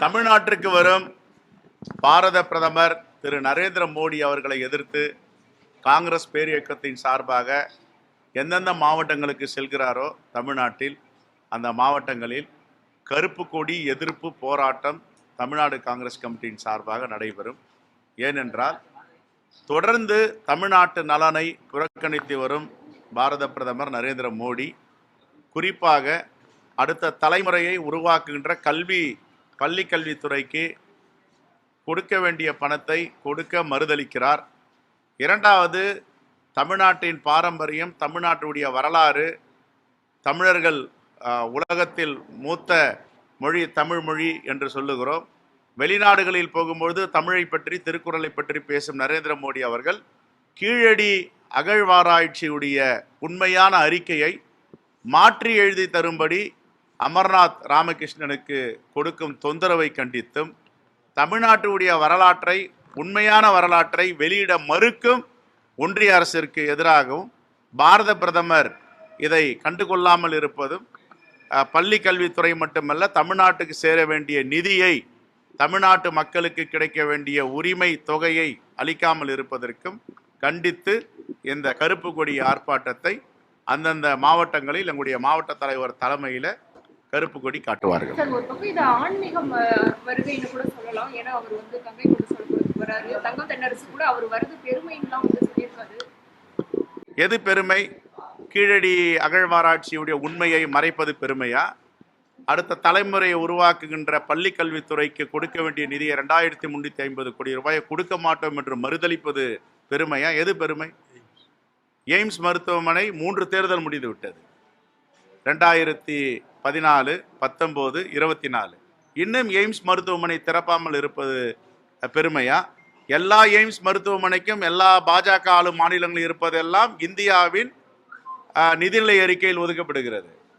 தமிழ்நாட்டிற்கு வரும் பாரத பிரதமர் திரு நரேந்திர மோடி அவர்களை எதிர்த்து காங்கிரஸ் பேரியக்கத்தின் சார்பாக எந்தெந்த மாவட்டங்களுக்கு செல்கிறாரோ தமிழ்நாட்டில் அந்த மாவட்டங்களில் கருப்பு கொடி எதிர்ப்பு போராட்டம் தமிழ்நாடு காங்கிரஸ் கமிட்டியின் சார்பாக நடைபெறும். ஏனென்றால் தொடர்ந்து தமிழ்நாட்டு நலனை புறக்கணித்து வரும் பாரத பிரதமர் நரேந்திர மோடி குறிப்பாக அடுத்த தலைமுறையை உருவாக்குகின்ற கல்வி பள்ளிக்கல்வித்துறைக்கு கொடுக்க வேண்டிய பணத்தை கொடுக்க மறுதளிக்கிறார். இரண்டாவது தமிழ்நாட்டின் பாரம்பரியம் தமிழ்நாட்டுடைய வரலாறு தமிழர்கள் உலகத்தில் மூத்த மொழி தமிழ் மொழி என்று சொல்லுகிறோம். வெளிநாடுகளில் போகும்பொழுது தமிழை பற்றி திருக்குறளை பற்றி பேசும் நரேந்திர மோடி அவர்கள் கீழடி அகழ்வாராய்ச்சியுடைய உண்மையான அறிக்கையை மாற்றி எழுதி தரும்படி அமர்நாத் ராமகிருஷ்ணனுக்கு கொடுக்கும் தொந்தரவை கண்டித்தும் தமிழ்நாட்டுடைய வரலாற்றை உண்மையான வரலாற்றை வெளியிட மறுக்கும் ஒன்றிய அரசிற்கு எதிராகவும் பாரத பிரதமர் இதை கண்டுகொள்ளாமல் இருப்பதும் பள்ளி கல்வித்துறை மட்டுமல்ல தமிழ்நாட்டுக்கு சேர வேண்டிய நிதியை தமிழ்நாட்டு மக்களுக்கு கிடைக்க வேண்டிய உரிமை தொகையை அளிக்காமல் இருப்பதற்கும் கண்டித்து இந்த கருப்பு கொடி ஆர்ப்பாட்டத்தை அந்தந்த மாவட்டங்களில் எங்களுடைய மாவட்ட தலைவர் தலைமையில் கருப்பு கொடி காட்டுவார்கள். சார் ஒரு பக்கம் இது ஆன்மீகம் அஹ், வருகைன்னு கூட சொல்லலாம். ஏன்னா அவர் வந்து கங்கை கொண்டு சொல்லப்படுறதுக்கு வராரு. தங்கம் தென்னரசு கூட அவர் வரது பெருமைன்னுலாம் வந்து சொல்லியிருக்காரு. எது பெருமை? கீழடி அகழ்வாராய்ச்சியுடைய உண்மையை மறைப்பது பெருமையா? அடுத்த தலைமுறையை உருவாக்குகின்ற பள்ளி கல்வித்துறைக்கு கொடுக்க வேண்டிய நிதியை ரெண்டாயிரத்தி முன்னூற்றி ஐம்பது கோடி ரூபாயை கொடுக்க மாட்டோம் என்று மறுதளிப்பது பெருமையா? எது பெருமை? எய்ம்ஸ் மருத்துவமனை மூன்று தேர்தல் முடிந்து விட்டது. ரெண்டாயிரத்தி பதினாலு பத்தொம்போது இருபத்தி நாலு இன்னும் எய்ம்ஸ் மருத்துவமனை திறப்பாமல் இருப்பது பெருமையா? எல்லா எய்ம்ஸ் மருத்துவமனைக்கும் எல்லா பாஜக ஆளும் மாநிலங்களில் இருப்பதெல்லாம் இந்தியாவின் நிதிநிலை அறிக்கையில் ஒதுக்கப்படுகிறது.